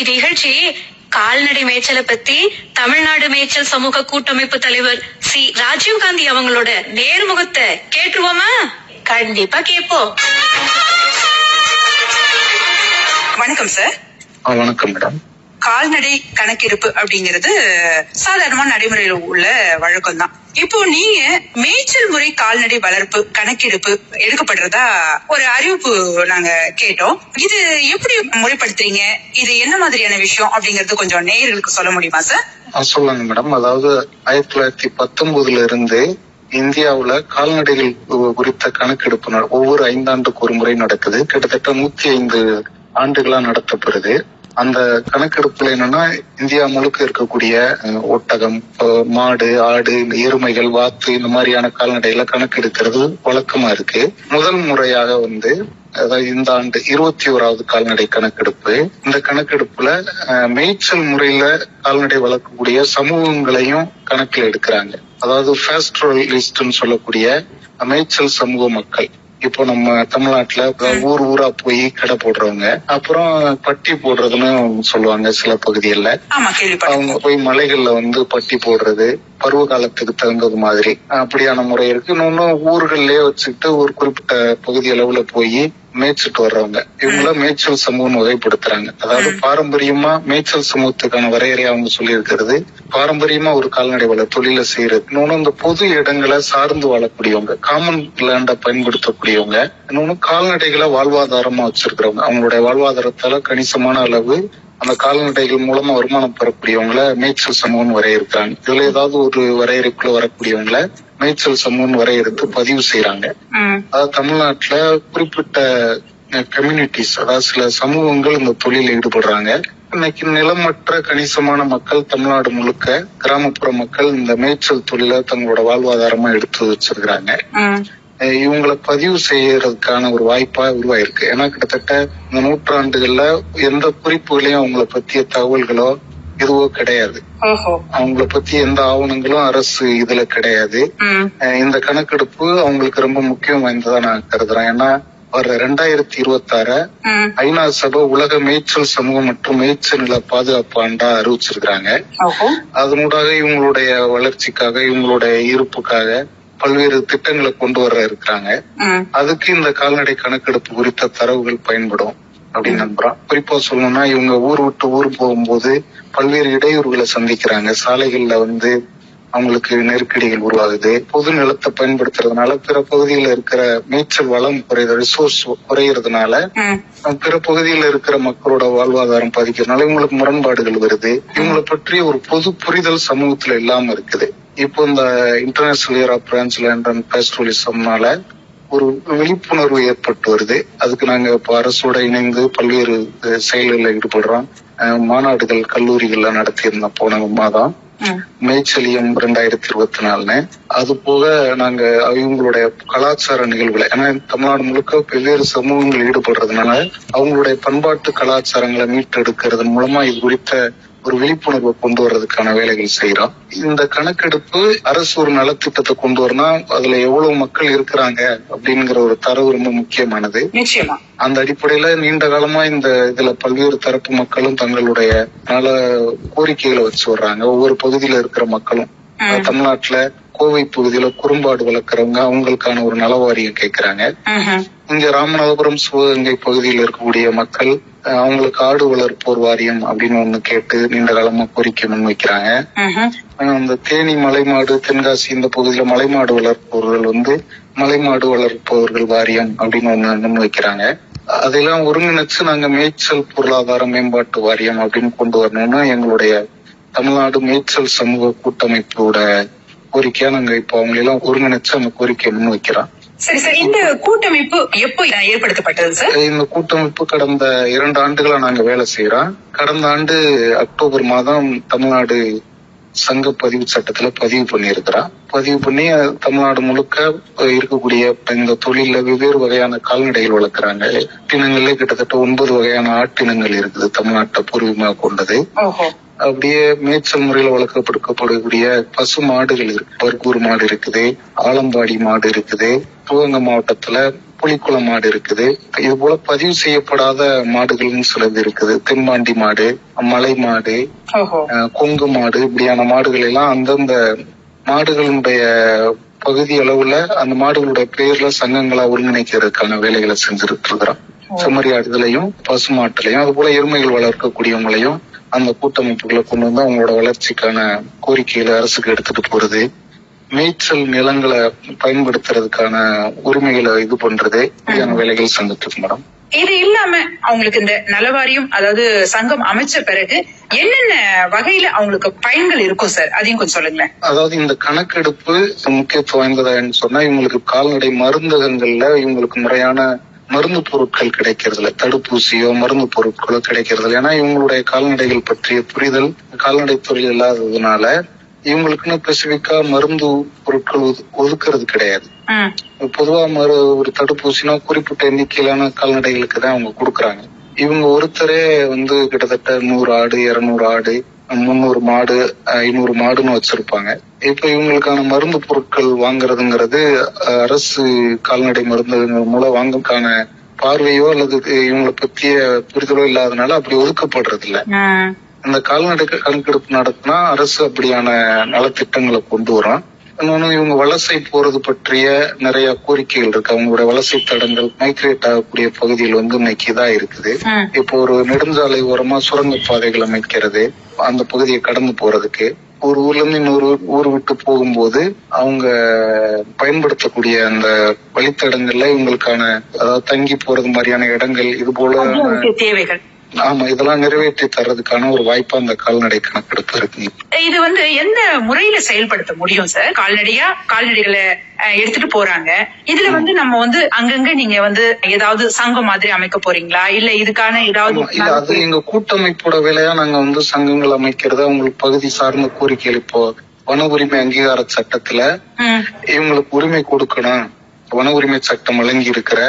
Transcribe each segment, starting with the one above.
இன்னைக்கு நிகழ்ச்சி கால்நடை மேய்ச்சலை பத்தி தமிழ்நாடு மேய்ச்சல் சமூக கூட்டமைப்பு தலைவர் சி. ராஜீவ் காந்தி அவங்களோட நேர்முகத்தை கேட்டுருவோமா? கண்டிப்பா கேட்போம். வணக்கம் சார் வணக்கம் மேடம் கால்நடை கணக்கெடுப்பு அப்படிங்கிறது சாதாரணமா நடைமுறையில் உள்ள வழக்கம் தான் இப்போ நீங்க மேய்ச்சல் முறை கால்நடை வளர்ப்பு கணக்கெடுப்பு எடுக்கப்படுறதா ஒரு அறிவிப்பு நாங்க கேட்டோம். இது எப்படி முறைப்படுத்துறீங்க? இது என்ன மாதிரியான விஷயம் அப்படிங்கறது கொஞ்சம் நேயர்களுக்கு சொல்ல முடியுமா சார்? சொல்லுங்க மேடம். அதாவது ஆயிரத்தி தொள்ளாயிரத்தி பத்தொன்பதுல இருந்து இந்தியாவுல கால்நடைகள் குறித்த கணக்கெடுப்பு ஒவ்வொரு ஐந்தாண்டுக்கு ஒரு முறை நடக்குது. கிட்டத்தட்ட நூத்தி ஐந்து ஆண்டுகளா நடத்தப்படுது. அந்த கணக்கெடுப்புல என்னன்னா இந்தியா முழுக்க இருக்கக்கூடிய ஒட்டகம் மாடு ஆடு இந்த எருமைகள் வாத்து இந்த மாதிரியான கால்நடைகளை கணக்கெடுக்கிறது வழக்கமா இருக்கு. முதல் முறையாக வந்து அதாவது இந்த ஆண்டு இருபத்தி ஓராவது கால்நடை கணக்கெடுப்பு. இந்த கணக்கெடுப்புல மேய்ச்சல் முறையில கால்நடை வளர்க்கக்கூடிய சமூகங்களையும் கணக்கில் எடுக்கிறாங்க. அதாவது ஃபேஸ்ட்ரல் லிஸ்ட்னு சொல்லக்கூடிய மேய்ச்சல் சமூக மக்கள். இப்போ நம்ம தமிழ்நாட்டுல ஊர் ஊரா போய் கடை போடுறவங்க அப்புறம் பட்டி போடுறதுன்னு சொல்லுவாங்க சில பகுதிகளில். அவங்க போய் மலைகள்ல வந்து பட்டி போடுறது பருவ காலத்துக்கு தகுந்தது மாதிரி அப்படியான முறை இருக்கு. இன்னொன்னு ஊர்கள்லயே வச்சுக்கிட்டு ஒரு குறிப்பிட்ட பகுதி அளவுல போய் மேய்ச்சிட்டு வர்றவங்க. இவங்கள மேய்ச்சல் சமூகம் வகைப்படுத்துறாங்க அதாவது பாரம்பரியமா மேய்ச்சல் சமூகத்துக்கான வரையறை அவங்க சொல்லி இருக்கிறது பாரம்பரியமா ஒரு கால்நடை வள தொழில செய்யறது. இன்னொன்னு இந்த பொது இடங்களை சார்ந்து வாழக்கூடியவங்க காமன் லேண்ட பயன்படுத்தக்கூடியவங்க இன்னொன்னு கால்நடைகளை வாழ்வாதாரமா வச்சிருக்கிறவங்க. அவங்களுடைய வாழ்வாதாரத்தால கணிசமான அளவு அந்த கால்நடைகள் மூலமா வருமானம் பெறக்கூடியவங்கள மேய்ச்சல் சமூகம் வரையறுக்கிறாங்க. இதுல ஏதாவது ஒரு வரையறைக்குள்ள வரக்கூடியவங்கள மேய்ச்சல் சமூகம் வரையறுத்து பதிவு செய்யறாங்க அதாவது தமிழ்நாட்டுல குறிப்பிட்ட கம்யூனிட்டிஸ் அதாவது சில சமூகங்கள் இந்த தொழிலில் ஈடுபடுறாங்க. இன்னைக்கு நிலமற்ற கணிசமான மக்கள் தமிழ்நாடு முழுக்க கிராமப்புற மக்கள் இந்த மேய்ச்சல் தொழிலை தங்களோட வாழ்வாதாரமா எடுத்து வச்சிருக்கிறாங்க. இவங்களை பதிவு செய்யறதுக்கான ஒரு வாய்ப்பா உருவாயிருக்கு. ஏன்னா கிட்டத்தட்ட இந்த நூற்றாண்டுகள்ல எந்த குறிப்புகளையும் அவங்கள பத்திய தகவல்களோ எதுவோ கிடையாது. அவங்கள பத்தி எந்த ஆவணங்களும் அரசு இதுல கிடையாது. இந்த கணக்கெடுப்பு அவங்களுக்கு ரொம்ப முக்கியம் வாய்ந்ததா நான் கருதுறேன். ஏன்னா வர ரெண்டாயிரத்தி இருபத்தி ஆற ம், ஐநா சபை உலக மேய்ச்சல் சமூகம் மற்றும் மேய்ச்சல் நில பாதுகாப்பு ஆண்டா அறிவிச்சிருக்கிறாங்க. அதனூடாக இவங்களுடைய வளர்ச்சிக்காக இவங்களுடைய இருப்புக்காக பல்வேறு திட்டங்களை கொண்டு வர இருக்கிறாங்க. அதுக்கு இந்த கால்நடை கணக்கெடுப்பு குறித்த தரவுகள் பயன்படும். அப்படின்னு நம்புறோம். குறிப்பா சொல்லணும்னா இவங்க ஊர் விட்டு ஊர் போகும்போது பல்வேறு இடையூறுகளை சந்திக்கிறாங்க. சாலைகள்ல வந்து அவங்களுக்கு நெருக்கடிகள் உருவாகுது. பொது நிலத்தை பயன்படுத்துறதுனால பிற பகுதியில் இருக்கிற மேய்ச்சல் வளம் குறையுது ரிசோர்ஸ் குறையறதுனால பிற பகுதியில் இருக்கிற மக்களோட வாழ்வாதாரம் பாதிக்கிறதுனால இவங்களுக்கு முரண்பாடுகள் வருது. இவங்களை பற்றி ஒரு பொது புரிதல் சமூகத்துல இல்லாம இருக்குது. இப்போ இந்த international year of rangeland and பேஸ்ட்ரலிசம்னால ஒரு விழிப்புணர்வு ஏற்பட்டு வருது. அதுக்கு நாங்க இப்போ அரசோட இணைந்து பல்வேறு செயல்களில் ஈடுபடுறோம். மாநாடுகள் கல்லூரிகள்ல நடத்தியிருந்தோம் போன மாதம் மேய்ச்சலியம் ரெண்டாயிரத்தி இருபத்தி நாலுன்னு அது போக நாங்க இவங்களுடைய கலாச்சார நிகழ்வுகளை ஏன்னா தமிழ்நாடு முழுக்க பல்வேறு சமூகங்கள் ஈடுபடுறதுனால அவங்களுடைய பண்பாட்டு கலாச்சாரங்களை மீட்டெடுக்கிறது மூலமா இது குறித்த ஒரு விழிப்புணர்வை கொண்டு வர்றதுக்கான வேலைகள் செய்யறோம் இந்த கணக்கெடுப்பு அரசு ஒரு நலத்திட்டத்தை கொண்டு வரணும் அதுல எவ்வளவு மக்கள் இருக்கிறாங்க அப்படிங்கிற ஒரு தரவு ரொம்ப முக்கியமானது. அந்த அடிப்படையில நீண்ட காலமா இந்த இதுல பல்வேறு தரப்பு மக்களும் தங்களுடைய நல கோரிக்கைகளை வச்சு வர்றாங்க. ஒவ்வொரு பகுதியில இருக்கிற மக்களும். தமிழ்நாட்டுல கோவை பகுதியில குறும்பாடு வளர்க்குறவங்க அவங்களுக்கான ஒரு நலவாரியம் கேட்கறாங்க ம்ஹும், இங்க ராமநாதபுரம் சிவகங்கை பகுதியில் இருக்கக்கூடிய மக்கள் அவங்களுக்கு ஆடு வளர்ப்போர் வாரியம் அப்படின்னு ஒண்ணு கேட்டு நீண்ட காலமா கோரிக்கை முன்வைக்கிறாங்க. அந்த தேனி மலைமாடு தென்காசி இந்த பகுதியில மலைமாடு வளர்ப்பவர்கள் வந்து மலைமாடு வளர்ப்பவர்கள் வாரியம் அப்படின்னு ஒண்ணு முன்வைக்கிறாங்க. அதெல்லாம் ஒருங்கிணைச்சு நாங்க மேய்ச்சல் பொருளாதார மேம்பாட்டு வாரியம் அப்படின்னு கொண்டு வரணும்னு எங்களுடைய தமிழ்நாடு மேய்ச்சல் சமூக கூட்டமைப்போட கோரிக்கையா நாங்க இப்போ அவங்களெல்லாம் ஒருங்கிணைச்சு அந்த கோரிக்கையை முன்வைக்கிறோம். சரி சார் இந்த கூட்டமைப்பு எப்போ ஏற்படுத்தப்பட்டது சார்? இந்த கூட்டமைப்பு கடந்த இரண்டு ஆண்டுகளா நாங்க வேலை செய்யறோம் கடந்த ஆண்டு அக்டோபர் மாதம் தமிழ்நாடு சங்க பதிவு சட்டத்துல பதிவு பண்ணியிருக்கிறோம் பதிவு பண்ணி தமிழ்நாடு முழுக்க இருக்கக்கூடிய இந்த தொழில வெவ்வேறு வகையான கால்நடைகள் வளர்க்குறாங்க. இனங்கள்ல கிட்டத்தட்ட ஒன்பது வகையான ஆட்டினங்கள் இருக்குது தமிழ்நாட்டை பூர்வீகமாக கொண்டது. அப்படியே மேய்ச்சல் முறையில வளர்க்கப்படுத்தப்படக்கூடிய பசு மாடுகள் இருக்கு. பர்கூர் மாடு இருக்குது ஆலம்பாடி மாடு இருக்குது. சிவகங்கை மாவட்டத்துல புலிக்குளம் மாடு இருக்குது. இது போல பதிவு செய்யப்படாத மாடுகள்னு சிலது இருக்குது. தென்பாண்டி மாடு மலை மாடு கொங்கு மாடு இப்படியான மாடுகள் எல்லாம் அந்தந்த மாடுகளுடைய பகுதி அளவுல அந்த மாடுகளுடைய பெயர்ல சங்கங்களா ஒருங்கிணைக்கிறதுக்கான வேலைகளை செஞ்சுட்டு இருக்கிறோம் செம்மறியாடுதலையும் பசுமாட்டுலையும் அது போல எருமைகள் வளர்க்கக்கூடியவங்களையும் அந்த கூட்டமைப்புகளை கொண்டு வந்து அவங்களோட வளர்ச்சிக்கான கோரிக்கைகளை அரசுக்கு எடுத்துட்டு போறது. மேய்ச்சல் நிலங்களை பயன்படுத்துறதுக்கான உரிமைகளை இது பண்றது இப்படியான வேலைகள் செஞ்சுட்டு இருக்கு மேடம். இது இல்லாம அவங்களுக்கு இந்த நலவாரியம் அதாவது சங்கம் அமைச்ச பிறகு என்னென்ன வகையில அவங்களுக்கு பயன்கள் இருக்கும் சார்? அதையும் கொஞ்சம் சொல்லுங்களேன். அதாவது இந்த கணக்கெடுப்பு முக்கியத்துவம் வாய்ந்ததான்னு சொன்னா இவங்களுக்கு கால்நடை மருந்தகங்கள்ல இவங்களுக்கு முறையான மருந்து பொருட்கள் கிடைக்கிறது இல்ல தடுப்பூசியோ மருந்து பொருட்களோ கிடைக்கிறது ஏன்னா இவங்களுடைய கால்நடைகள் பற்றிய புரிதல் கால்நடை தொழில் இல்லாததுனால இவங்களுக்குன்னு ஸ்பெசிபிக்கா மருந்து பொருட்கள் ஒது- ஒதுக்குறது கிடையாது. பொதுவா மறு ஒரு தடுப்பூசினா குறிப்பிட்ட எண்ணிக்கையிலான கால்நடைகளுக்கு தான் அவங்க கொடுக்கறாங்க. இவங்க ஒருத்தரே வந்து கிட்டத்தட்ட நூறு ஆடு இருநூறு ஆடு முந்நூறு மாடு ஐநூறு மாடுன்னு வச்சிருப்பாங்க. இப்ப இவங்களுக்கான மருந்து பொருட்கள் வாங்குறதுங்கிறது அரசு கால்நடை மருந்து மூலம் வாங்கக்கான பார்வையோ அல்லது இவங்களை பற்றிய புரிதலோ இல்லாதனால அப்படி ஒதுக்கப்படுறது இல்ல ம், இந்த கால்நடை கணக்கெடுப்பு நடத்தினா அரசு அப்படியான நலத்திட்டங்களை கொண்டு வரும் இன்னொன்னு இவங்க வலசை போறது பற்றிய நிறைய கோரிக்கைகள் இருக்கு. அவங்களோட வலசை தடங்கள் மைக்ரேட் ஆகக்கூடிய பகுதிகள் வந்து இன்னைக்கு இதா இருக்குது. இப்போ ஒரு நெடுஞ்சாலை ஓரமா சுரங்க பாதைகள் அமைக்கிறது அந்த பகுதியை கடந்து போறதுக்கு. ஒரு ஊர்ல இருந்து இன்னொரு ஊர் விட்டு போகும்போது அவங்க பயன்படுத்தக்கூடிய அந்த வழித்தடங்கள்ல இவங்களுக்கான அதாவது தங்கி போறது மாதிரியான இடங்கள் இது போல தேவைகள். ஆமா இதெல்லாம் நிறைவேற்றி தர்றதுக்கான ஒரு வாய்ப்பா அந்த கால்நடை கணக்கெடுப்பு இருக்கு. இது வந்து எந்த முறையில செயல்படுத்த முடியும் சார் கால்நடையா? கால்நடைகளை எடுத்துட்டு போறாங்க. இதுல வந்து நம்ம வந்து அங்கங்க நீங்க வந்து ஏதாவது சங்கம் மாதிரி அமைக்க போறீங்களா? இல்ல இதுக்கான ஏதாவது இல்ல அது எங்க கூட்டமைப்போட வேலையா நாங்க வந்து சங்கங்கள் அமைக்கிறது அவங்களுக்கு பகுதி சார்ந்த கோரிக்கைகள் இப்போ வன உரிமை அங்கீகார சட்டத்துல இவங்களுக்கு உரிமை கொடுக்கணும். வன உரிமை சட்டம் வழங்கி இருக்கிற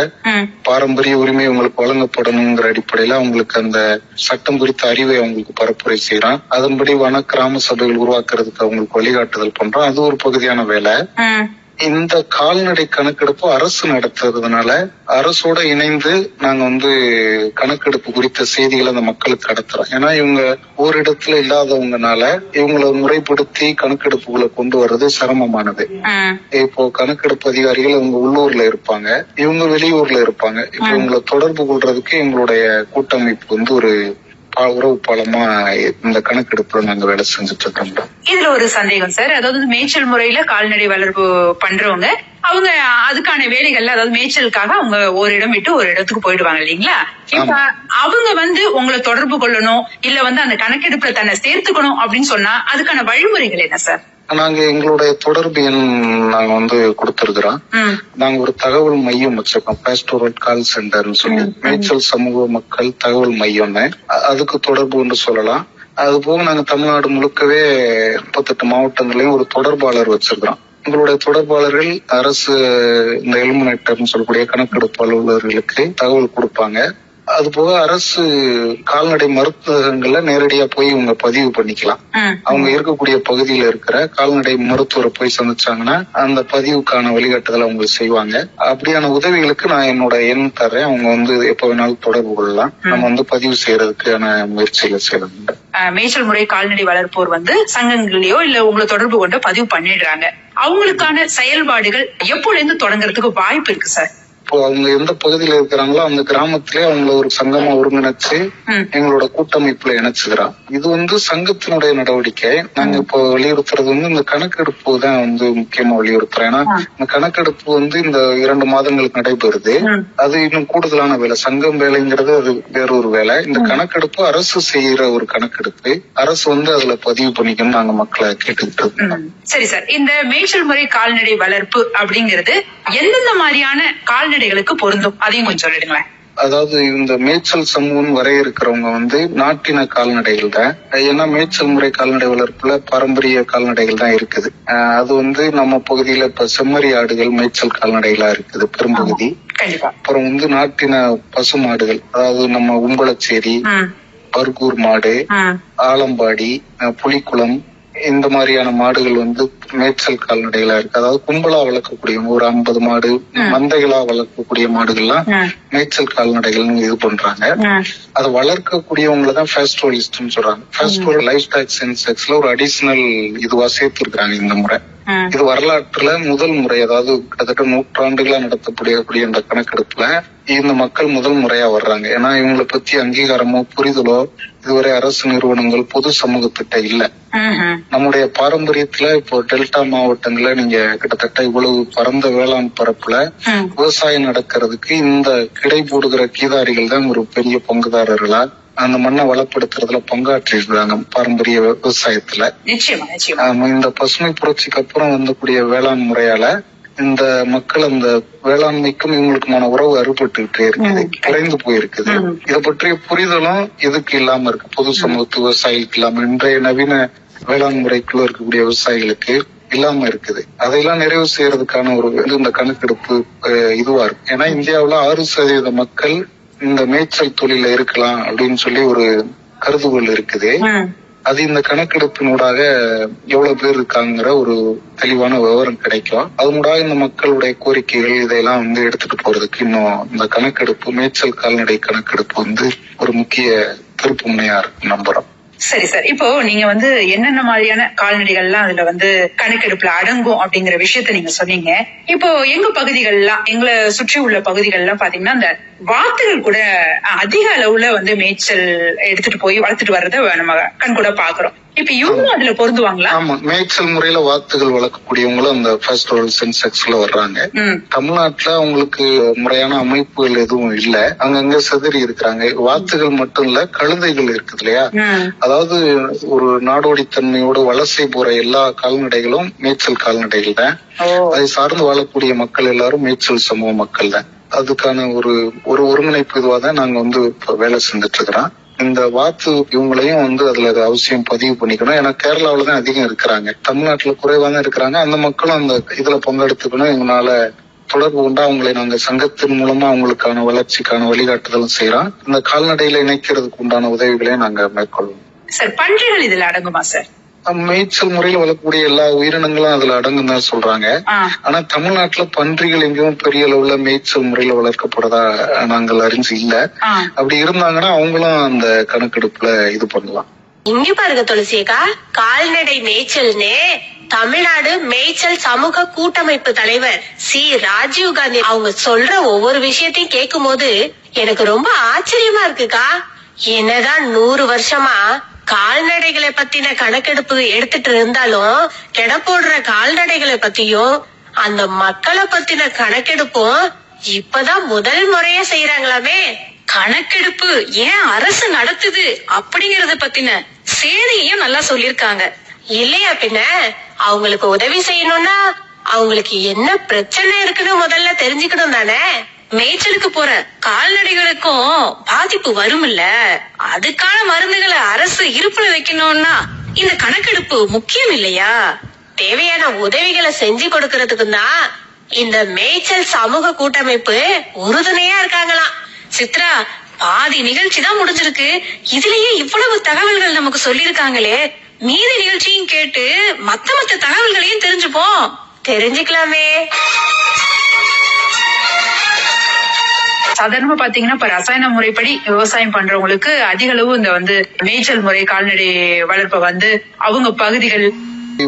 பாரம்பரிய உரிமை உங்களுக்கு வழங்கப்படணுங்கிற அடிப்படையில அவங்களுக்கு அந்த சட்டம் குறித்த அறிவை அவங்களுக்கு பரப்புரை செய்யறோம் அதன்படி வன கிராம சபைகள் உருவாக்குறதுக்கு அவங்களுக்கு வழிகாட்டுதல் பண்றோம் அது ஒரு பகுதியான வேலை. இந்த கால்நடை கணக்கெடுப்பு அரசு நடத்துறதுனால அரசோட இணைந்து நாங்க வந்து கணக்கெடுப்பு குறித்த செய்திகளை அந்த மக்களுக்கு கடத்துறோம் ஏன்னா இவங்க ஓரிடத்துல இல்லாதவங்கனால இவங்களை முறைப்படுத்தி கணக்கெடுப்புகளை கொண்டு வர்றது சிரமமானது. இப்போ கணக்கெடுப்பு அதிகாரிகள் அவங்க உள்ளூர்ல இருப்பாங்க. இவங்க வெளியூர்ல இருப்பாங்க. இப்போ இவங்களை தொடர்பு கொள்றதுக்கு எங்களுடைய கூட்டமைப்பு வந்து ஒரு உறவு பாலமா இந்த கணக்கெடுப்புல நாங்க வேலை செஞ்சுட்டு இருக்கோம் இதுல ஒரு சந்தேகம் சார். அதாவது மேய்ச்சல் முறையில கால்நடை வளர்ப்பு பண்றவங்க அவங்க அதுக்கான வேலைகள்ல அதாவது மேய்ச்சலுக்காக அவங்க ஒரு இடம் விட்டு ஒரு இடத்துக்கு போயிடுவாங்க இல்லைங்களா? இப்ப அவங்க வந்து உங்களை தொடர்பு கொள்ளணும் இல்ல வந்து அந்த கணக்கெடுப்புல தன்னை சேர்த்துக்கணும் அப்படின்னு சொன்னா அதுக்கான வழிமுறைகள் என்ன சார்? நாங்க எங்களுடைய தொடர்பு எண் நாங்க வந்து கொடுத்திருக்கிறோம். நாங்க ஒரு தகவல் மையம் வச்சிருக்கோம். பேஸ்டோரல் கால் சென்டர்னு சொல்லி. மேய்ச்சல் சமூக மக்கள் தகவல் மையம்னு அதுக்கு தொடர்புன்னு சொல்லலாம். அது போக நாங்க தமிழ்நாடு முழுக்கவே முப்பத்தெட்டு மாவட்டங்களையும் ஒரு தொடர்பாளர் வச்சிருக்கிறோம். எங்களுடைய தொடர்பாளர்கள் அரசு இந்த எலுமினேட்டர்னு சொல்லக்கூடிய கணக்கெடுப்பு அலுவலர்களுக்கு தகவல் கொடுப்பாங்க. அது போக அரசு கால்நடை மருத்துவங்கள்ல நேரடியா போய் இவங்க பதிவு பண்ணிக்கலாம். அவங்க இருக்கக்கூடிய பகுதியில இருக்கிற கால்நடை மருத்துவரை போய் சந்திச்சாங்கன்னா அந்த பதிவுக்கான வழிகாட்டுதல் அவங்க செய்வாங்க. அப்படியான உதவிகளுக்கு நான் என்னோட எண் தரேன் அவங்க வந்து எப்ப வேணாலும் தொடர்பு கொள்ளலாம். நம்ம வந்து பதிவு செய்யறதுக்கான முயற்சிகளை அஹ், மேய்ச்சல் முறை கால்நடை வளர்ப்போர் வந்து சங்கங்களையோ இல்ல உங்களை தொடர்பு கொண்டு பதிவு பண்ணிடுறாங்க. அவங்களுக்கான செயல்பாடுகள் எப்போல இருந்து தொடங்குறதுக்கு வாய்ப்பு இருக்கு சார்? அவங்க எந்த பகுதியில இருக்கிறாங்களோ அந்த கிராமத்திலே அவங்கள ஒரு சங்கமா ஒருங்கிணைச்சு எங்களோட கூட்டமைப்புல இணைச்சுக்கிறோம் இது வந்து சங்கத்தினுடைய நடவடிக்கை. நாங்க இப்போ வலியுறுத்துறது வந்து இந்த கணக்கெடுப்பு தான் வந்து முக்கியமா வலியுறுத்துறோம் ஏன்னா. இந்த கணக்கெடுப்பு வந்து இந்த இரண்டு மாதங்களுக்கு நடைபெறுது. அது இன்னும் கூடுதலான வேலை. சங்கம் வேலைங்கிறது அது வேறொரு வேலை. இந்த கணக்கெடுப்பு அரசு செய்யற ஒரு கணக்கெடுப்பு. அரசு வந்து அதுல பதிவு பண்ணிக்கணும் நாங்க மக்களை கேட்டுக்கிட்டு இருக்கோம். சரி சார். இந்த மேய்ச்சல் முறை கால்நடை வளர்ப்பு அப்படிங்கிறது எந்தெந்த மாதிரியான கால்நடைகளுக்கு பொருந்தும். அதையும் கொஞ்சம் சொல்லிடுங்களேன். அதாவது இந்த மேய்ச்சல் சமூகம் வரையறுக்கிறவங்க வந்து நாட்டின கால்நடைகள் தான். ஏன்னா மேய்ச்சல் முறை கால்நடை வளர்ப்புல பாரம்பரிய கால்நடைகள் தான் இருக்குது. அது வந்து நம்ம பகுதியில இப்ப செம்மறி ஆடுகள் மேய்ச்சல் கால்நடைகளா இருக்குது பெரும்பகுதி. அப்புறம் வந்து நாட்டின பசு மாடுகள் அதாவது நம்ம உம்பளச்சேரி பர்கூர் மாடு ஆலம்பாடி புலிக்குளம் இந்த மாதிரியான மாடுகள் வந்து மேய்ச்சல் கால்நடைகளா இருக்கு. அதாவது கும்பலா வளர்க்கக்கூடிய ஒரு ஐம்பது மாடு மந்தைகளா வளர்க்கக்கூடிய மாடுகள்லாம் மேய்ச்சல் கால்நடைகள்னு இது பண்றாங்க. அதை வளர்க்கக்கூடியவங்களை தான் ஃபேஸ்டோலிஸ்ட்னு சொல்றாங்க. ஃபேஸ்டோல் லைஃப் ஸ்டைல் சென்செக்ஸ்ல ஒரு அடிஷனல் இதுவா சேர்த்திருக்கிறாங்க இந்த முறை. இது வரலாற்றுல முதல் முறை அதாவது கிட்டத்தட்ட நூற்றாண்டுகளா நடத்தக்கூடிய இந்த கணக்கெடுப்புல இந்த மக்கள் முதல் முறையா வர்றாங்க. ஏன்னா இவங்களை பத்தி அங்கீகாரமோ புரிதலோ இதுவரை அரசு நிறுவனங்கள் பொது சமூகத்திட்ட இல்ல. நம்முடைய பாரம்பரியத்துல இப்போ டெல்டா மாவட்டங்கள்ல நீங்க கிட்டத்தட்ட இவ்வளவு பரந்த வேளாண் பரப்புல. விவசாயம் நடக்கிறதுக்கு இந்த கிடை போடுகிற கீதாரிகள் தான் ஒரு பெரிய பங்குதாரர்களா அந்த மண்ணை வளப்படுத்துறதுல பங்காற்றி இருக்காங்க பாரம்பரிய விவசாயத்துல இந்த பசுமை புரட்சிக்கு அப்புறம் வந்தக்கூடிய வேளாண் முறையால இந்த மக்கள் அந்த வேளாண்மைக்கும் இவங்களுக்குமான உறவு அறுபட்டுக்கிட்டே இருக்குது. குறைந்து போயிருக்குது. இத பற்றிய புரிதலும் எதுக்கு இல்லாம இருக்கு. பொது சமூகத்து விவசாயிகளுக்கு இல்லாம. இன்றைய நவீன வேளாண் முறைக்குள்ள இருக்கக்கூடிய விவசாயிகளுக்கு இல்லாம இருக்குது. அதையெல்லாம் நிறைவு செய்யறதுக்கான ஒரு இந்த கணக்கெடுப்பு இதுவா இருக்கும் ஏன்னா இந்தியாவுல ஆறு சதவீத மக்கள் இந்த மேய்ச்சல் தொழில இருக்கலாம் அப்படின்னு சொல்லி ஒரு கருதுகோள் இருக்குது. அது இந்த கணக்கெடுப்பினூடாக எவ்வளவு பேர் இருக்காங்கிற ஒரு தெளிவான விவரம் கிடைக்கும். அதனூடாக இந்த மக்களுடைய கோரிக்கைகள் இதையெல்லாம் வந்து எடுத்துட்டு போறதுக்கு இன்னும் இந்த கணக்கெடுப்பு மேய்ச்சல் கால்நடை கணக்கெடுப்பு வந்து ஒரு முக்கிய திருப்பு முனையா இருக்கு நம்புறோம். சரி சார். இப்போ நீங்க வந்து என்னென்ன மாதிரியான கால்நடைகள்லாம் அதுல வந்து கணக்கெடுப்புல அடங்கும் அப்படிங்கிற விஷயத்த நீங்க சொன்னீங்க. இப்போ எங்க பகுதிகள்லாம் எங்களை சுற்றி உள்ள பகுதிகள்லாம் பாத்தீங்கன்னா அந்த வாத்துகள் கூட அதிக அளவுல வந்து மேய்ச்சல் எடுத்துட்டு போய் வளர்த்துட்டு வர்றத நம்ம கண் கூட பாக்குறோம். இப்ப இவங்களும் அதுல பொருந்துவாங்களா? ஆமா. மேய்ச்சல் முறையில வாத்துகள் வளர்க்கக்கூடியவங்களும் அந்த ஃபர்ஸ்ட் வேர்ல்ட் சென்செக்ஸ்ல வர்றாங்க. தமிழ்நாட்டுல அவங்களுக்கு முறையான அமைப்புகள் எதுவும் இல்ல. அங்கங்க செதறி இருக்கிறாங்க. வாத்துகள் மட்டும் இல்ல கழுதைகள் இருக்குது இல்லையா? அதாவது ஒரு நாடோடித்தன்மையோட வலசை போற எல்லா கால்நடைகளும் மேய்ச்சல் கால்நடைகள் தான். அதை சார்ந்து வாழக்கூடிய மக்கள் எல்லாரும் மேய்ச்சல் சமூக மக்கள் தான். அதுக்கான ஒரு ஒரு ஒருங்கிணைப்பு இதுவா தான் நாங்க வந்து வேலை செஞ்சுட்டு இருக்கிறோம். இந்த வாத்து இவங்களையும் வந்து அதுல அவசியம் பதிவு பண்ணிக்கணும். ஏன்னா கேரளாவில தான் அதிகம் இருக்கிறாங்க. தமிழ்நாட்டுல குறைவா தான் இருக்கிறாங்க. அந்த மக்களும் அந்த இதுல பங்கெடுத்துக்கணும். எங்களால தொடர்பு கொண்டு அவங்களை நாங்க சங்கத்தின் மூலமா அவங்களுக்கான வளர்ச்சிக்கான வழிகாட்டுதலும் செய்யறோம். இந்த கால்நடையில இணைக்கிறதுக்கு உண்டான உதவிகளையும் நாங்க மேற்கொள்வோம். சார் பன்றிகள் இதுல அடங்குமா சார்? மேய்ச்சல் முறையில் வளர்க்கக்கூடிய எல்லா உயிரினங்களும் அதுல அடங்கும் தான் சொல்றாங்க. ஆனா தமிழ்நாட்டுல பன்றிகள் எங்கேயும் பெரிய அளவுல மேய்ச்சல் முறையில வளர்க்கப்படுறதா நாங்கள் அறிஞ்சு இல்ல. அப்படி இருந்தாங்கன்னா அவங்களும் அந்த கணக்கெடுப்புல இது பண்ணலாம். இங்க பாருங்க துளசியக்கா கால்நடை மேய்ச்சல்னு தமிழ்நாடு மேய்ச்சல் சமூக கூட்டமைப்பு தலைவர் சி. ராஜீவ் காந்தி அவங்க சொல்ற ஒவ்வொரு விஷயத்தையும் கேட்கும் போது எனக்கு ரொம்ப ஆச்சரியமா இருக்குக்கா. என்னதான் நூறு வருஷமா கால்நடைகளை பத்தின கணக்கெடுப்பு எடுத்துட்டு இருந்தாலும் கெட போடுற கால்நடைகளை பத்தியும் அந்த மக்களை பத்தின கணக்கெடுப்பும் இப்பதான் முதல் முறையா செய்யறாங்களாமே கணக்கெடுப்பு ஏன் அரசு நடத்துது அப்படிங்கறத பத்தின செய்தியையும் நல்லா சொல்லிருக்காங்க இல்லையா பின்ன? அவங்களுக்கு உதவி செய்யணும்னா அவங்களுக்கு என்ன பிரச்சனை இருக்குன்னு முதல்ல தெரிஞ்சுக்கணும் தானே? மேய்ச்சலுக்கு போற கால்நடைகளுக்கும் பாதிப்பு வரும்ல. அதுக்கான மருந்துகளை அரசு இருப்புல வைக்கணும்னா இந்த கணக்கெடுப்பு முக்கியம் இல்லையா? தேவையான உதவிகளை செஞ்சு கொடுக்கறதுக்கு தான் இந்த மேய்ச்சல் சமூக கூட்டமைப்பு உறுதுணையா இருக்காங்களாம். சித்ரா பாதி நிகழ்ச்சி தான் முடிஞ்சிருக்கு. இதுலயே இவ்வளவு தகவல்கள் நமக்கு சொல்லிருக்காங்களே மீதி நிகழ்ச்சியும் கேட்டு மத்த மத்த தகவல்களையும் தெரிஞ்சுப்போம். தெரிஞ்சுக்கலாமே. சாதாரணமா பாத்தீங்கன்னா இப்ப ரசாயன முறைப்படி விவசாயம் பண்றவங்களுக்கு அதிக அளவு இந்த வந்து மேய்ச்சல் முறை கால்நடை வளர்ப்பை வந்து அவங்க பகுதிகள்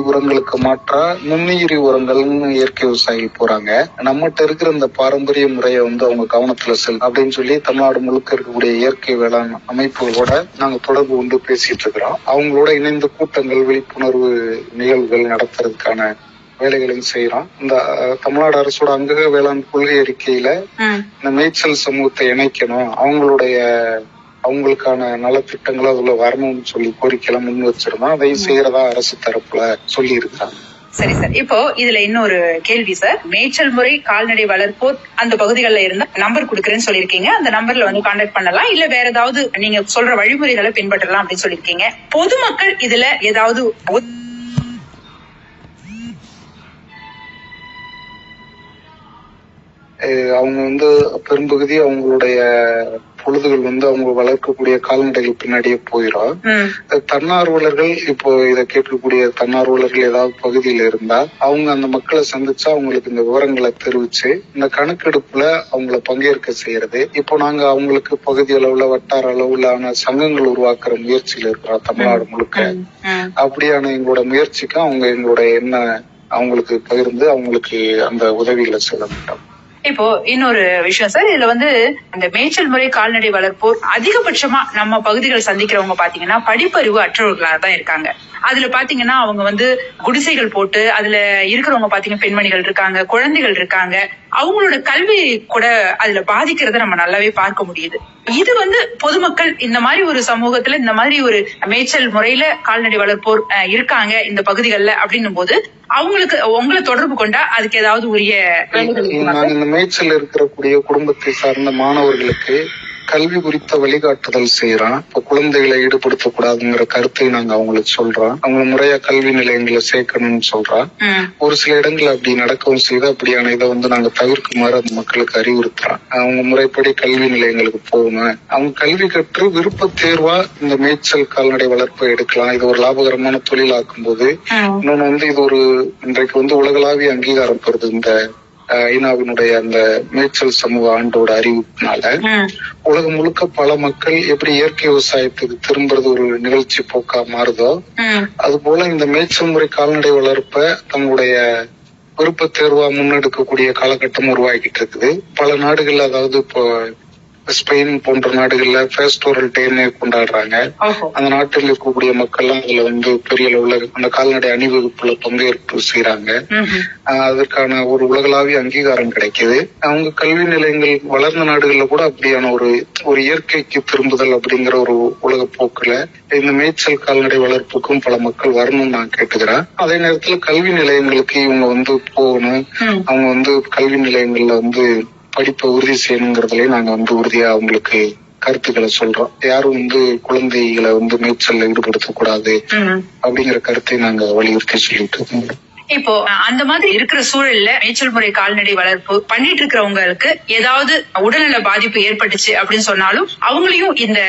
உரங்களுக்கு மாற்றா நுண்ணுயிரி உரங்கள்னு இயற்கை விவசாயிகள் போறாங்க. நம்மகிட்ட இருக்கிற இந்த பாரம்பரிய முறையை வந்து அவங்க கவனத்துல செல் அப்படின்னு சொல்லி தமிழ்நாடு முழுக்க இருக்கக்கூடிய இயற்கை வேளாண் அமைப்புகளோட நாங்க தொடர்பு கொண்டு பேசிட்டு இருக்கிறோம். அவங்களோட இணைந்த கூட்டங்கள் விழிப்புணர்வு நிகழ்வுகள் நடத்துறதுக்கான வேலைகளையும் செய்யறோம் இந்த தமிழ்நாடு அரசோட அங்கக வேளாண் கொள்கை அறிக்கையில இந்த மேய்ச்சல் சமூகத்தை இணைக்கணும். அவங்களுடைய அவங்களுக்கான நலத்திட்டங்களும் அதுல வரணும்னு சொல்லி கோரிக்கையெல்லாம் முன் வச்சிருந்தோம் அதையும் செய்யறதா அரசு தரப்புல சொல்லி இருக்காங்க சரி சார். இப்போ இதுல இன்னொரு கேள்வி சார். மேய்ச்சல் முறை கால்நடை வளர்ப்போர் அந்த பகுதிகளில் இருந்தா நம்பர் கொடுக்குறேன்னு சொல்லியிருக்கீங்க. அந்த நம்பர்ல வந்து கான்டாக்ட் பண்ணலாம். இல்ல வேற ஏதாவது நீங்க சொல்ற வழிமுறைகளை பின்பற்றலாம் அப்படின்னு சொல்லியிருக்கீங்க. பொதுமக்கள் இதுல ஏதாவது அவங்க வந்து பெரும்பகுதி அவங்களுடைய பொழுதுகள் வந்து அவங்க வளர்க்கக்கூடிய கால்நடைகள் பின்னாடியே போயிடும் தன்னார்வலர்கள் இப்போ இதை கேட்கக்கூடிய தன்னார்வலர்கள் ஏதாவது பகுதியில இருந்தா அவங்க அந்த மக்களை சந்திச்சா அவங்களுக்கு இந்த விவரங்களை தெரிவிச்சு இந்த கணக்கெடுப்புல அவங்கள பங்கேற்க செய்யறது. இப்போ நாங்க அவங்களுக்கு பகுதி அளவுல வட்டார அளவுலான சங்கங்கள் உருவாக்குற முயற்சியில இருக்கிறோம் தமிழ்நாடு முழுக்க. அப்படியான எங்களோட முயற்சிக்கு அவங்க எங்களோட என்ன அவங்களுக்கு பகிர்ந்து அவங்களுக்கு அந்த உதவிகளை செய்ய மாட்டோம் இப்போ இன்னொரு விஷயம் சார் இதுல வந்து இந்த மேய்ச்சல் முறை கால்நடை வளர்ப்போர் அதிகபட்சமா நம்ம பகுதிகள் சந்திக்கிறவங்க பாத்தீங்கன்னா படிப்பறிவு அற்றவர்களாக தான் இருக்காங்க. அதுல பாத்தீங்கன்னா அவங்க வந்து குடிசைகள் போட்டு அதுல இருக்கிறவங்க பாத்தீங்கன்னா பெண்மணிகள் இருக்காங்க குழந்தைகள் இருக்காங்க. அவங்களோட கல்வி கூட அதுல பாதிக்கிறத நம்ம நல்லாவே பார்க்க முடியுது. இது வந்து பொதுமக்கள் இந்த மாதிரி ஒரு சமூகத்துல இந்த மாதிரி ஒரு மேய்ச்சல் முறையில கால்நடை வளர்ப்போர் அஹ், இருக்காங்க இந்த பகுதிகள்ல அப்படின்னும் போது அவங்களுக்கு உங்களை தொடர்பு கொண்டா அதுக்கு ஏதாவது உரிய இந்த மேய்ச்சல் இருக்கக்கூடிய குடும்பத்தை சார்ந்த மாணவர்களுக்கு கல்வி குறித்த வழிகாட்டுதல் செய்யறோம் இப்ப குழந்தைகளை ஈடுபடுத்தக்கூடாதுங்கிற கருத்தை நாங்க அவங்களுக்கு சொல்றோம். அவங்க முறையா கல்வி நிலையங்களை சேர்க்கணும்னு சொல்றோம். ம், ஒரு சில இடங்கள் அப்படி நடக்கவும் செய்து அப்படியான இதை வந்து நாங்க தவிர்க்குமாறு அந்த மக்களுக்கு அறிவுறுத்துறோம். அவங்க முறைப்படி கல்வி நிலையங்களுக்கு போகணும். அவங்க கல்வி கற்று விருப்ப தேர்வா இந்த மேய்ச்சல் கால்நடை வளர்ப்பை எடுக்கலாம். இது ஒரு லாபகரமான தொழிலாக்கும் போது இன்னொன்னு வந்து இது ஒரு இன்றைக்கு வந்து உலகளாவிய அங்கீகாரம் பெறுது இந்த ஐநாவினுடைய அந்த மேய்ச்சல் சமூக ஆண்டோட அறிவிப்புனால. உலகம் முழுக்க பல மக்கள் எப்படி இயற்கை விவசாயத்துக்கு திரும்புறது ஒரு நிகழ்ச்சி போக்கா மாறுதோ அது போல இந்த மேய்ச்சல் முறை கால்நடை வளர்ப்ப தங்களுடைய விருப்ப தேர்வா முன்னெடுக்கக்கூடிய காலகட்டம் உருவாகிட்டு இருக்குது பல நாடுகள்ல அதாவது இப்போ ஸ்பெயின் போன்ற நாடுகள்ல ஃபேஸ்டோரல் டேன்னு கொண்டாடுறாங்க. அந்த நாட்டில் இருக்கக்கூடிய மக்கள்லாம் அதுல வந்து பெரிய அளவுல அந்த கால்நடை அணிவகுப்புல பங்கேற்பு செய்யறாங்க அதற்கான ஒரு உலகளாவிய அங்கீகாரம் கிடைக்குது. அவங்க கல்வி நிலையங்கள் வளர்ந்த நாடுகள்ல கூட அப்படியான ஒரு ஒரு இயற்கைக்கு திரும்புதல் அப்படிங்கிற ஒரு உலக போக்குல இந்த மேய்ச்சல் கால்நடை வளர்ப்புக்கும் பல மக்கள் வரணும்னு நான் கேட்டுக்கிறேன். அதே நேரத்துல கல்வி நிலையங்களுக்கு இவங்க வந்து போகணும். அவங்க வந்து கல்வி நிலையங்கள்ல வந்து படிப்பை உறுதி செய்யணுங்கிறதுலயும் நாங்க வந்து உறுதியா அவங்களுக்கு கருத்துக்களை சொல்றோம். யாரும் வந்து குழந்தைகளை வந்து மேய்ச்சல்ல ஈடுபடுத்தக்கூடாது ம். அப்படிங்கிற கருத்தை நாங்க வலியுறுத்தி சொல்லிட்டு இருக்கோம். இப்போ அந்த மாதிரி இருக்கிற சூழல்ல மேய்ச்சல் முறை கால்நடை வளர்ப்பு பண்ணிட்டு இருக்கிறவங்களுக்கு ஏதாவது உடல்நல பாதிப்பு ஏற்பட்டுச்சு அப்படின்னு சொன்னாலும் அவங்களையும் இந்த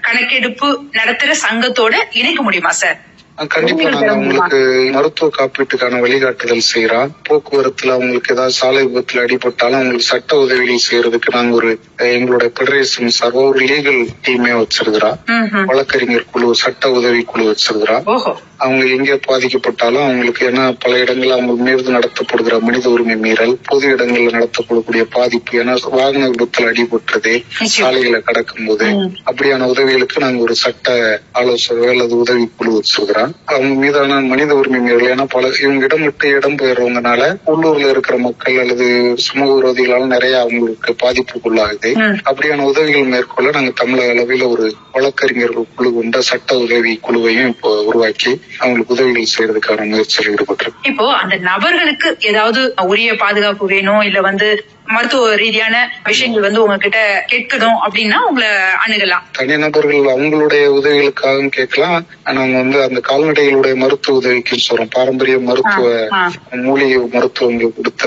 கணக்கெடுப்பு நடத்துற சங்கத்தோட இணைக்க முடியுமா சார்? கண்டிப்பா நாங்க அவங்களுக்கு மருத்துவ காப்பீட்டுக்கான வழிகாட்டுதல் செய்யறோம். போக்குவரத்துல அவங்களுக்கு ஏதாவது சாலை விபத்துல அடிபட்டாலும் அவங்களுக்கு சட்ட உதவிகள் செய்யறதுக்கு நாங்க ஒரு எங்களோட பெடரேஷன் சார்பா ஒரு லீகல் டீமே வச்சிருக்கிறோம். வழக்கறிஞர் குழு சட்ட உதவி குழு வச்சிருக்கிறோம். அவங்க எங்க பாதிக்கப்பட்டாலும் அவங்களுக்கு ஏன்னா பல இடங்கள்ல அவங்க மீது நடத்தப்படுகிற மனித உரிமை மீறல் பொது இடங்கள்ல நடத்தப்படக்கூடிய பாதிப்பு ஏன்னா வாகன விபத்துல அடிபட்டுறது. சாலைகளை கடக்கும் போது. அப்படியான உதவிகளுக்கு நாங்க ஒரு சட்ட ஆலோசகர் அல்லது உதவி குழு வச்சிருக்கிறோம் அவங்க மீதான மனித உரிமை மீறல் ஏன்னா பல இவங்க இடம் விட்டு இடம் பெயர்றவங்கனால உள்ளூர்ல இருக்கிற மக்கள் அல்லது சமூக விரோதிகளால நிறைய அவங்களுக்கு பாதிப்புக்குள்ளாகுது. அப்படியான உதவிகள் மேற்கொள்ள நாங்க தமிழக அளவில் ஒரு வழக்கறிஞர்கள் குழு கொண்ட சட்ட உதவி குழுவையும் இப்போ உருவாக்கி அவங்களுக்கு உதவிகள் செய்யறதுக்கான முயற்சியில் ஈடுபட்டிருக்கோம் இப்போ அந்த நபர்களுக்கு ஏதாவது உரிய பாதுகாப்பு வேணும் இல்ல வந்து மருத்துவ ரீதியான விஷயங்கள் வந்து உங்ககிட்ட கேட்கணும் அப்படின்னா உங்களை அணுகலாம். தனிநபர்கள் அவங்களுடைய உதவிகளுக்காகவும் கேட்கலாம். நாங்க வந்து அந்த கால்நடைகளுடைய மருத்துவ உதவிக்கு சொல்றோம். பாரம்பரிய மருத்துவ. மூலிகை மருத்துவங்கள் கொடுத்த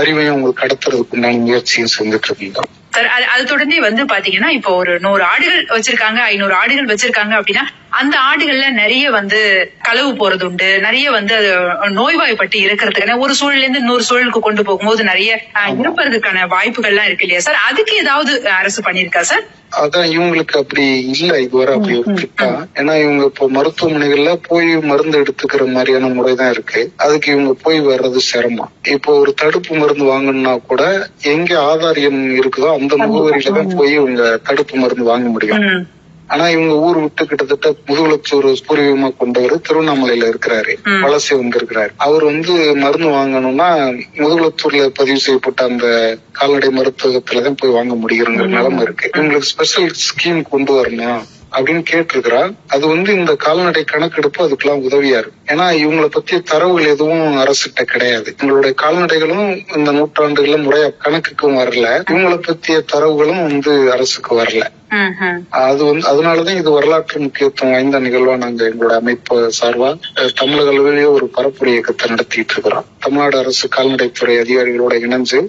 அறிவையும் அவங்களுக்கு கடத்துறதுக்கு உண்டான முயற்சியும் செஞ்சுட்டு இருக்கோம் சார் அது அது தொடர்ந்தே வந்து பாத்தீங்கன்னா இப்போ ஒரு நூறு ஆடுகள் வச்சிருக்காங்க ஐநூறு ஆடுகள் வச்சிருக்காங்க அப்படின்னா அந்த ஆடுகள்ல நிறைய வந்து களவு போறது உண்டு. நிறைய வந்து அது நோய்வாய்ப்பட்டு இருக்கிறதுக்கான ஒரு சூழல்ல இருந்து இன்னொரு சூழலுக்கு கொண்டு போகும்போது நிறைய அஹ், இறப்பதற்கான வாய்ப்புகள்லாம் இருக்கு இல்லையா? சார் அதுக்கு ஏதாவது அரசு பண்ணிருக்கா சார்? அதான் இவங்களுக்கு அப்படி இல்ல. இதுவரை அப்படி திட்டம் ஏன்னா இவங்க இப்போ மருத்துவமனைகள்ல போய் மருந்து எடுத்துக்கிற மாதிரியான முறைதான் இருக்கு. அதுக்கு இவங்க போய் வர்றது சிரமம். இப்போ ஒரு தடுப்பு மருந்து வாங்கணும்னா கூட எங்க ஆதார் எண் இருக்குதோ அந்த முகவரியில தான் போய் இவங்க தடுப்பு மருந்து வாங்க முடியும். ஆனா இவங்க ஊர் விட்டு கிட்டத்தட்ட முதுகுலச்சூர் பூர்வீகமா கொண்டவர் திருவண்ணாமலையில இருக்கிறாரு. வலசை வந்திருக்கிறாரு. அவர் வந்து மருந்து வாங்கணும்னா முதுகுலத்தூர்ல பதிவு செய்யப்பட்ட அந்த கால்நடை மருத்துவத்துலதான் போய் வாங்க முடியுங்கிற நிலைமை இருக்கு. இவங்களுக்கு ஸ்பெஷல் ஸ்கீம் கொண்டு வரணும். அப்படின்னு கேட்டிருக்கிறா அது வந்து இந்த கால்நடை கணக்கெடுப்பு அதுக்கெல்லாம் உதவியா இருக்கு ஏன்னா இவங்கள பத்திய தரவுகள் எதுவும் அரசுகிட்ட கிடையாது. இவங்களுடைய கால்நடைகளும் இந்த நூற்றாண்டுகள்ல முறையா கணக்குக்கும் வரல. இவங்கள பத்திய தரவுகளும் வந்து அரசுக்கு வரல. அது வந்து அதனாலதான் இது வரலாற்று முக்கியத்துவம் வாய்ந்த நிகழ்வா நாங்க எங்களோட அமைப்பு சார்பா தமிழக அளவிலேயே ஒரு பரப்புரை இயக்கத்தை நடத்திட்டு இருக்கிறோம். தமிழ்நாடு அரசு கால்நடைத்துறை அதிகாரிகளோட இணைஞ்சு.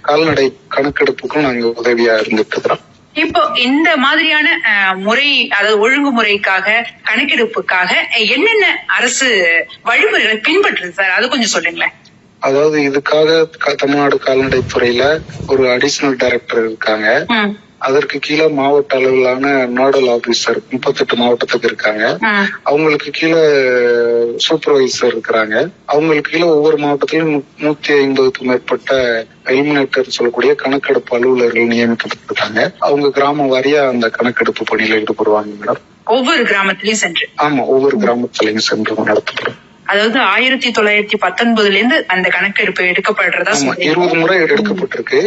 கால்நடை கணக்கெடுப்புக்கும் நாங்க உதவியா இருந்துட்டு இருக்கிறோம். இப்போ இந்த மாதிரியான முறை அதாவது ஒழுங்குமுறைக்காக கணக்கெடுப்புக்காக என்னென்ன அரசு வழிமுறைகளை பின்பற்றுது சார்? அது கொஞ்சம் சொல்லுங்களேன். அதாவது இதுக்காக தமிழ்நாடு கால்நடைத்துறையில ஒரு அடிஷனல் டைரக்டர் இருக்காங்க. அதற்கு கீழே மாவட்ட அளவிலான நோடல் ஆபீசர் முப்பத்தெட்டு மாவட்டத்துக்கு இருக்காங்க. அவங்களுக்கு கீழே சூப்பர்வைசர் இருக்கிறாங்க. அவங்களுக்கு கீழே ஒவ்வொரு மாவட்டத்திலும் நூத்தி ஐம்பதுக்கும் மேற்பட்ட எலிமினேட்டர் சொல்லக்கூடிய கணக்கெடுப்பு அலுவலர்கள் நியமிக்கப்பட்டிருக்காங்க. அவங்க கிராம வாரியா அந்த கணக்கெடுப்பு பணியில ஈடுபடுவாங்க மேடம். ஒவ்வொரு கிராமத்திலயும் சென்று. ஆமா ஒவ்வொரு கிராமத்திலையும் சென்று நடத்தப்படும். அதாவது ஆயிரத்தி தொள்ளாயிரத்தி பத்தொன்பதுல இருந்து அந்த கணக்கெடுப்பு எடுக்கப்படுறதா இருபது முறை எடுக்கப்பட்டிருக்கு.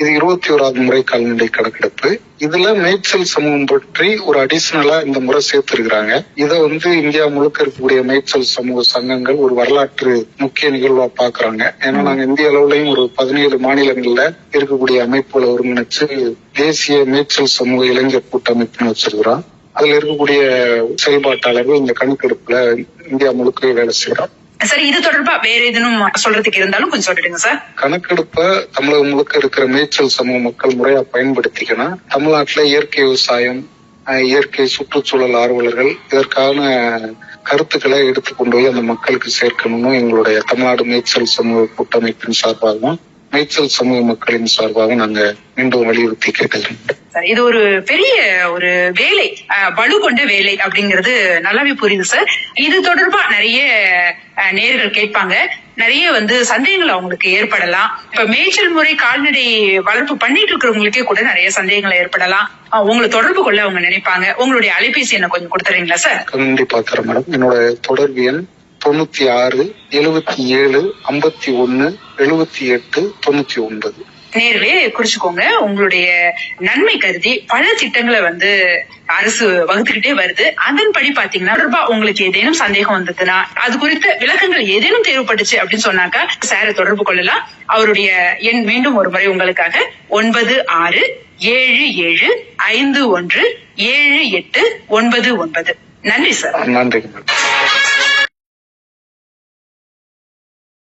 இது இருபத்தி ஓராவது முறை கால்நடை கணக்கெடுப்பு. இதுல மேய்ச்சல் சமூகம் பற்றி ஒரு அடிஷனலா இந்த முறை சேர்த்திருக்கிறாங்க. இதை வந்து இந்தியா முழுக்க இருக்கக்கூடிய மேய்ச்சல் சமூக சங்கங்கள் ஒரு வரலாற்று முக்கிய நிகழ்வா பாக்குறாங்க. ஏன்னா நாங்க இந்திய அளவுலயும் ஒரு பதினேழு மாநிலங்கள்ல இருக்கக்கூடிய அமைப்புகளை ஒருங்கிணைச்சு தேசிய மேய்ச்சல் சமூக இளைஞர் கூட்டமைப்புன்னு வச்சிருக்கிறோம். அதுல இருக்கக்கூடிய செயல்பாட்டாளர்கள் இந்த கணக்கெடுப்புல இந்தியா முழுக்க வேலை செய்யறோம் சரி இது தொடர்பா வேற எதுவும் சொல்றதுக்கு இருந்தாலும் கொஞ்சம் சொல்லிடுங்க சார். கணக்கெடுப்ப தமிழகம் முழுக்க இருக்கிற மேய்ச்சல் சமூக மக்கள் முறையா பயன்படுத்திக்கணும் தமிழ்நாட்டுல இயற்கை விவசாயம் இயற்கை சுற்றுச்சூழல் ஆர்வலர்கள் இதற்கான கருத்துக்களை எடுத்து கொண்டு போய் அந்த மக்களுக்கு சேர்க்கணும்னு எங்களுடைய தமிழ்நாடு மேய்ச்சல் சமூக கூட்டமைப்பின் சார்பாகவும் மேய்ச்சல் சமூக மக்களின் சார்பாகவும் நாங்க மீண்டும் வலியுறுத்தி கேட்கிறோம் இது ஒரு பெரிய ஒரு வேலை வலு கொண்ட வேலை அப்படிங்கிறது நல்லாவே புரியுது சார். இது தொடர்பா நிறைய அஹ், நேயர்கள் கேட்பாங்க. நிறைய வந்து சந்தேகங்கள் அவங்களுக்கு ஏற்படலாம். இப்ப மேய்ச்சல் முறை கால்நடை வளர்ப்பு பண்ணிட்டு இருக்கிறவங்களுக்கே கூட நிறைய சந்தேகங்கள் ஏற்படலாம். உங்களை தொடர்பு கொள்ள அவங்க நினைப்பாங்க. உங்களுடைய அலைபேசி என்ன கொஞ்சம் கொடுத்துறீங்களா சார்? கண்டிப்பா மேடம். என்னோட தொடர்பு எண் தொண்ணூத்தி ஆறு எழுபத்தி ஏழு ஐம்பத்தி ஒன்னு எழுபத்தி எட்டு தொண்ணூத்தி ஒன்பது. நேர்களே குறிச்சுக்கோங்க. உங்களுடைய நன்மை கருதி பல திட்டங்களை வந்து அரசு வகுத்துக்கிட்டே வருது. அதன்படி பாத்தீங்கன்னா தொடர்பா உங்களுக்கு ஏதேனும் சந்தேகம் வந்ததுன்னா அது குறித்த விளக்கங்கள் ஏதேனும் தேவைப்பட்டுச்சு அப்படின்னு சொன்னாக்கா சாரை தொடர்பு கொள்ளலாம். அவருடைய எண் மீண்டும் ஒரு முறை உங்களுக்காக. ஒன்பது ஆறு ஏழு ஏழு ஐந்து ஒன்று ஏழு எட்டு ஒன்பது ஒன்பது. நன்றி சார் மேடம்